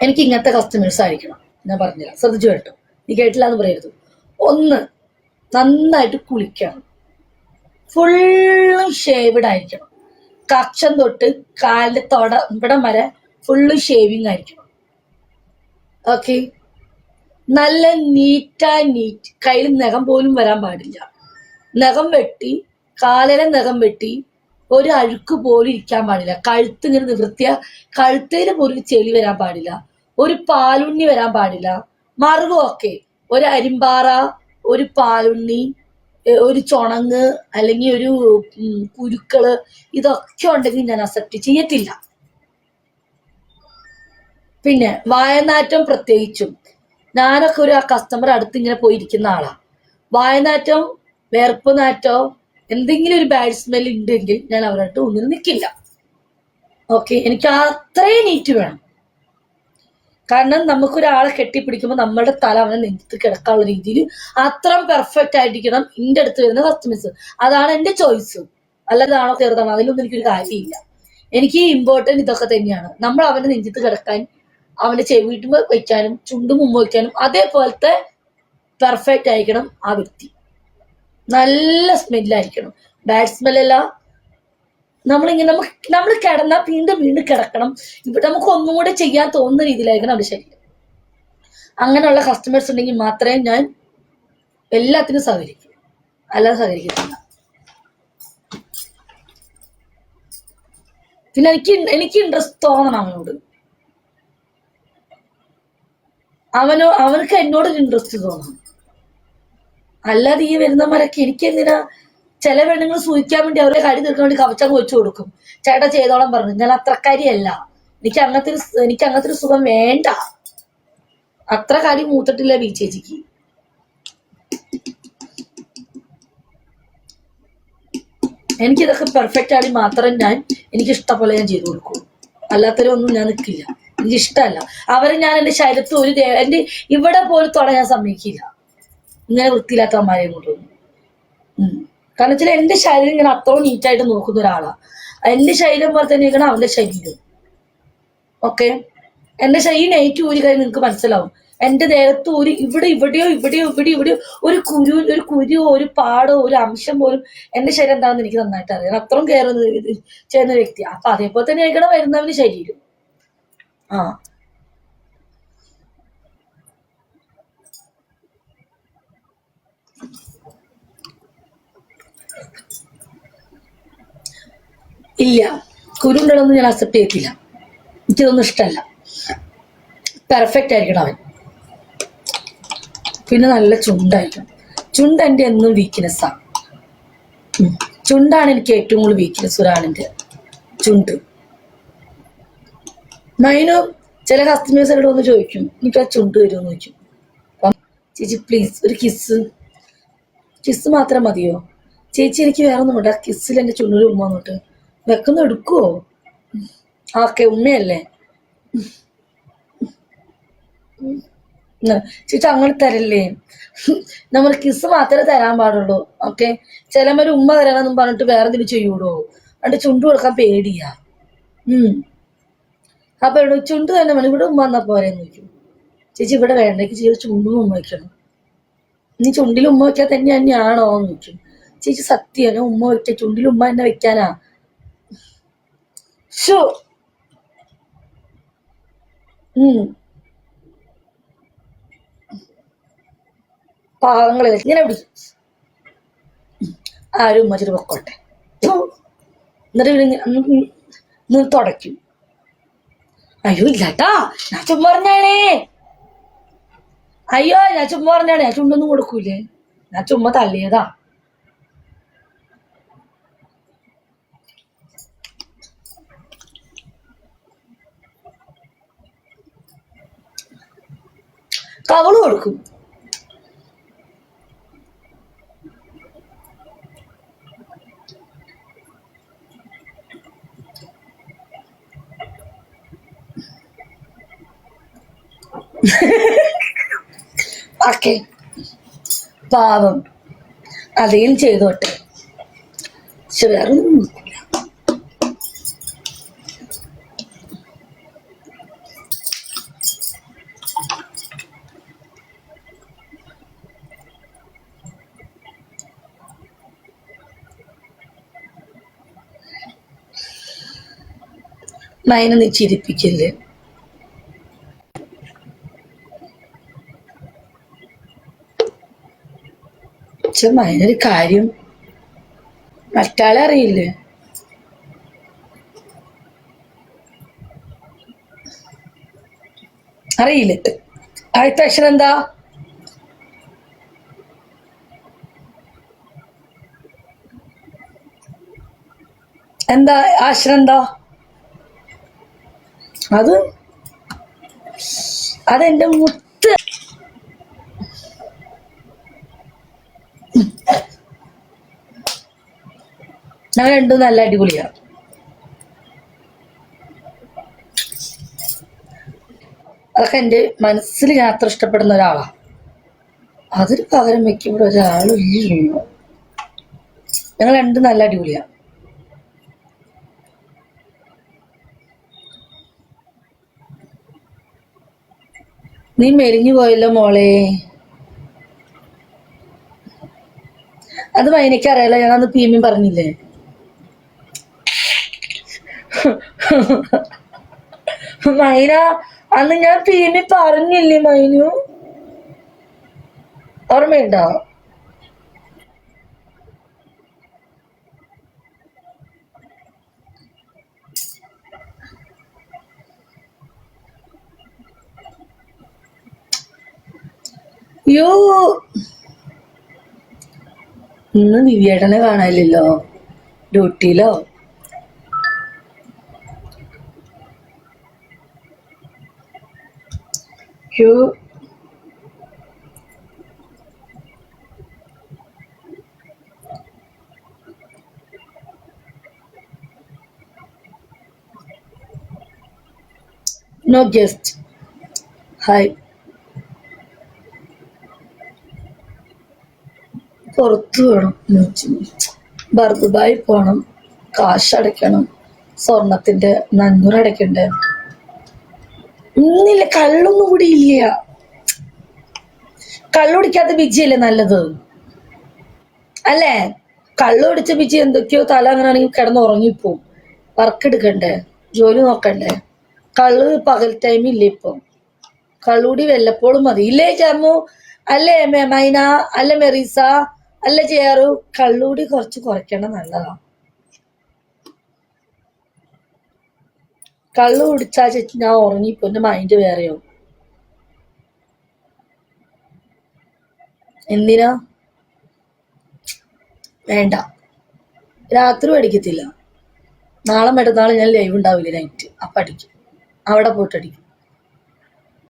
എനിക്ക് ഇങ്ങനത്തെ കസ്റ്റമേഴ്സ് ആയിരിക്കണം. ഞാൻ പറഞ്ഞില്ല ശ്രദ്ധിച്ചു കേട്ടോ. നീ കേട്ടില്ല എന്ന് പറയരുത്. ഒന്ന് നന്നായിട്ട് കുളിക്കണം. ഫുള്ളും ഷേവ്ഡ് ആയിരിക്കണം. കക്ഷം തൊട്ട് കാലിന്റെ തൊട ഇവിടം വരെ ഫുള്ള് ഷേവിങ് ആയിരിക്കണം. ഓക്കെ നല്ല നീറ്റാ നീറ്റ് കയ്യിൽ നഖം പോലും വരാൻ പാടില്ല. നഖം വെട്ടി കാലിലെ നഖം വെട്ടി ഒരു അഴുക്ക് പോലും ഇരിക്കാൻ പാടില്ല. കഴുത്ത് ഇങ്ങനെ നിവൃത്തിയ കഴുത്തേൽ പോലും ചെളി വരാൻ പാടില്ല. ഒരു പാലുണ്ണി വരാൻ പാടില്ല. മറുകും ഒക്കെ ഒരു അരിമ്പാറ ഒരു പാലുണ്ണി ഒരു ചുണങ്ങ് അല്ലെങ്കിൽ ഒരു കുരുക്കൾ ഇതൊക്കെ ഉണ്ടെങ്കിൽ ഞാൻ അക്സെപ്റ്റ് ചെയ്യത്തില്ല പിന്നെ വായനാറ്റം പ്രത്യേകിച്ചും. ഞാനൊക്കെ ഒരു ആ കസ്റ്റമർ അടുത്ത് ഇങ്ങനെ പോയിരിക്കുന്ന ആളാ. വായനാറ്റം വേർപ്പ് നാറ്റോ എന്തെങ്കിലും ഒരു ബാഡ് സ്മെൽ ഉണ്ടെങ്കിൽ ഞാൻ അവരായിട്ട് ഒന്നിനും നിൽക്കില്ല ഓക്കെ എനിക്ക് അത്രയും നീറ്റ് വേണം. കാരണം നമുക്കൊരാളെ കെട്ടിപ്പിടിക്കുമ്പോൾ നമ്മുടെ തല അവനെ നെഞ്ചത്ത് കിടക്കാനുള്ള രീതിയിൽ അത്രയും പെർഫെക്റ്റ് ആയിരിക്കണം എന്റെ അടുത്ത് വരുന്ന കസ്റ്റമേഴ്സ് അതാണ് എന്റെ ചോയ്സ് അല്ലാതാണോ ചെറുതാണോ? അതിലൊന്നും എനിക്കൊരു കാര്യമില്ല. എനിക്ക് ഇമ്പോർട്ടന്റ് ഇതൊക്കെ തന്നെയാണ്. നമ്മൾ അവനെ നെഞ്ചത്ത് കിടക്കാൻ അവന്റെ ചെവിട്ട് വെക്കാനും ചുണ്ട് മുമ്പ് വെക്കാനും അതേപോലത്തെ പെർഫെക്റ്റ് ആയിരിക്കണം ആ വ്യക്തി. നല്ല സ്മെല്ലായിരിക്കണം ബാഡ് സ്മെല്ലല്ല നമ്മളിങ്ങനെ നമുക്ക് നമ്മൾ കിടന്നാൽ വീണ്ടും വീണ്ടും കിടക്കണം. ഇവിടെ നമുക്ക് ഒന്നും കൂടെ ചെയ്യാൻ തോന്നുന്ന രീതിയിലായിരിക്കണം അവിടെ ശരീരം. അങ്ങനെയുള്ള കസ്റ്റമേഴ്സ് ഉണ്ടെങ്കിൽ മാത്രമേ ഞാൻ എല്ലാത്തിനും സഹകരിക്കൂ. അല്ലാതെ സഹകരിക്കുന്നില്ല പിന്നെ എനിക്ക് എനിക്ക് ഇൻട്രസ്റ്റ് തോന്നണം അവനോട്. അവനോ അവനക്ക് എന്നോട് ഇൻട്രസ്റ്റ് തോന്നണം. അല്ലാതെ ഈ വരുന്നവരൊക്കെ എനിക്ക് എന്തിനാ ചില പെണ്ണുങ്ങൾ സൂചിക്കാൻ വേണ്ടി അവരെ കടി തീർക്കാൻ വേണ്ടി കവച്ചങ്ങ് വെച്ചു കൊടുക്കും. ചേട്ടാ ചെയ്തോളം പറഞ്ഞു. ഞാൻ അത്രക്കാരിയല്ല എനിക്ക് അങ്ങനത്തെ ഒരു എനിക്ക് അങ്ങനത്തെ ഒരു സുഖം വേണ്ട. അത്ര കാര്യം മൂത്തിട്ടില്ല ബി ചേച്ചിക്ക്. എനിക്ക് ഇതൊക്കെ പെർഫെക്റ്റ് ആയി മാത്രം ഞാൻ എനിക്ക് ഇഷ്ടപോലെ ഞാൻ ചെയ്തു കൊടുക്കും. അല്ലാത്തവരൊന്നും ഞാൻ നിൽക്കില്ല. എനിക്ക് ഇഷ്ടമല്ല അവരെ ഞാൻ എന്റെ ശരീരത്ത് ഒരു എന്റെ ഇവിടെ പോലും തൊട ഞാൻ സമ്മതിക്കില്ല. ഇങ്ങനെ വൃത്തിയില്ലാത്തമാരെയും കൊണ്ടുവന്നു. കാരണം വെച്ചാൽ എന്റെ ശരീരം ഇങ്ങനെ അത്രയും നീറ്റായിട്ട് നോക്കുന്ന ഒരാളാണ് എന്റെ ശരീരം പോലെ തന്നെ ഇരിക്കണം അവന്റെ ശരീരം. ഓക്കെ എന്റെ ശരീരം നൈറ്റ് ഊരി കഴിഞ്ഞ് നിങ്ങൾക്ക് മനസ്സിലാവും. എന്റെ ദേഹത്ത് ഒരു ഇവിടെ ഇവിടെയോ ഇവിടെയോ ഇവിടെ ഇവിടെയോ ഒരു കുരു ഒരു കുരുവോ ഒരു പാടോ ഒരു അംശം പോലും എന്റെ ശരീരം എന്താണെന്ന് എനിക്ക് നന്നായിട്ട് അറിയാം. അത്രയും കയറുന്ന ചെയ്യുന്ന വ്യക്തി. അപ്പൊ അതേപോലെ തന്നെ ആയിരിക്കണം വരുന്നവന് ശരീരം. ആ. ഇല്ല. കുരുണ്ടളൊന്നും ഞാൻ അക്സെപ്റ്റ് ചെയ്യത്തില്ല എനിക്കിതൊന്നും ഇഷ്ടമല്ല. പെർഫെക്റ്റ് ആയിരിക്കണം അവൻ. പിന്നെ നല്ല ചുണ്ടായിരിക്കണം. ചുണ്ട് എന്റെ എന്നും വീക്ക്നെസ്സാണ് ചുണ്ടാണ് എനിക്ക് ഏറ്റവും കൂടുതൽ വീക്ക്നെസ് ഒരാളിന്റെ ചുണ്ട്. നൈനു ചില കസ്റ്റമേഴ്സ് ഒന്ന് ചോദിക്കും എനിക്ക് ആ ചുണ്ട് വരുമെന്ന് ചോദിക്കും. അപ്പം ചേച്ചി പ്ലീസ് ഒരു കിസ് കിസ് മാത്രം മതിയോ? ചേച്ചി എനിക്ക് വേറെ ഒന്നും വേണ്ട കിസ്സിൽ എന്റെ ചുണ്ടിൽ ഉമ്മ വന്നിട്ട് വെക്കുന്ന എടുക്കുവോ? ഓക്കെ ഉമ്മയല്ലേ. ചേച്ചി അങ്ങനെ തരല്ലേ? നമ്മൾ കിസ് മാത്രമേ തരാൻ പാടുള്ളൂ ഓക്കെ ചിലമൊരു ഉമ്മ തരണമെന്നും പറഞ്ഞിട്ട് വേറെ എന്തെങ്കിലും ചെയ്യൂടോ? എന്നിട്ട് ചുണ്ടു കൊടുക്കാൻ പേടിയാ. ഉം. അപ്പൊ ഇവിടെ ചുണ്ട് തന്നെ വേണം ഇവിടെ ഉമ്മ എന്നാ പോരെ നോക്കൂ ചേച്ചി ഇവിടെ വേണ്ട ചേച്ചി ചുണ്ടും ഉമ്മ വയ്ക്കണം നീ ചുണ്ടിൽ ഉമ്മ വയ്ക്കാൻ തന്നെ തന്നെയാണോ നോക്കും ചേച്ചി സത്യം ഉമ്മ വെച്ച ചുണ്ടിൽ ഉമ്മ എന്നെ വെക്കാനാ. ഷോ ഉം. പാവങ്ങളെ ഇങ്ങനെ പിടി ആരും ഉമ്മച്ചിട്ട് പൊക്കോട്ടെ. എന്നിട്ട് നിന്ന് തുടയ്ക്കും. അയ്യോ ഇല്ലാട്ടാ. ഞാൻ ചുമ്മാ പറഞ്ഞാണേ. അയ്യോ ഞാൻ ചുമ്മാ പറഞ്ഞാണ്. ഞാൻ ചുണ്ടൊന്നും കൊടുക്കൂലേ. ഞാൻ ചുമ്മാ തള്ളിയതാ. കൊടുക്കും ഓക്കെ. പാവം. അതേം ചെയ്തോട്ടെ. പക്ഷെ മൈന നീ ചിരിപ്പിക്കല്ലേ? മൈനൊരു കാര്യം. മറ്റാളെ അറിയില്ലേ? അറിയില്ല. അടുത്ത അക്ഷരം എന്താ? എന്താ ആ എന്താ? അത് അതെന്റെ മുത്ത്. ഞങ്ങൾ രണ്ടും നല്ല അടിപൊളിയാണ്. അതൊക്കെ എന്റെ മനസ്സിൽ ഞാൻ അത്ര ഇഷ്ടപ്പെടുന്ന ഒരാളാ. അതിന് പകരം വെക്കുമ്പോൾ ഒരാളില്ല ഞങ്ങൾ രണ്ടും നല്ല അടിപൊളിയാ. നീ മെലിഞ്ഞു പോയല്ലോ മോളെ. അത് എനിക്കറിയാലോ ഞാൻ അന്ന് പീമിയും പറഞ്ഞില്ലേ? മൈന അന്ന് ഞാൻ പീമി പറഞ്ഞില്ലേ മൈനു? ഓർമ്മയുണ്ടോ? യോ ഇന്ന് ദിവ്യേട്ടനെ കാണാനില്ലല്ലോ. ഡ്യൂട്ടിയിലോ? യോ നോ ഗസ്റ്റ് ഹായ് പുറത്തു വേണം ബർദുബായി പോണം കാശ് അടയ്ക്കണം സ്വർണത്തിന്റെ നന്നൂർ അടയ്ക്കണ്ടേ? ഇന്നില്ല കള്ളൊന്നും കൂടി ഇല്ല. കള്ളുടിക്കാത്ത ബിജിയല്ലേ നല്ലത്? അല്ലേ? കള്ളു പിടിച്ച ബിജി എന്തൊക്കെയോ തല അങ്ങനെ ആണെങ്കിൽ കിടന്ന് ഉറങ്ങിപ്പോവും. വർക്ക് എടുക്കണ്ടേ? ജോലി നോക്കണ്ടേ? കള്ള് പകൽ ടൈം ഇല്ല ഇപ്പൊ. കള്ളുകൂടി വല്ലപ്പോഴും മതി. ഇല്ലേ ചമ്മു അല്ലേ മൈന? അല്ലേ മെറീസ? അല്ല ചെയ്യാറു കള്ളുകൂടി കുറച്ച് കുറയ്ക്കണം നല്ലതാ. കള്ളു കുടിച്ചാ ചേച്ചി ഞാൻ ഉറങ്ങിപ്പോ എന്റെ മൈൻഡ് വേറെയോ? എന്തിനാ? വേണ്ട. രാത്രി അടിക്കത്തില്ല നാളെ മറ്റന്നാൾ ഞാൻ ലൈവ് ഉണ്ടാവില്ല നൈറ്റ് അപ്പം അടിക്കും. അവിടെ പോയിട്ട് അടിക്കും.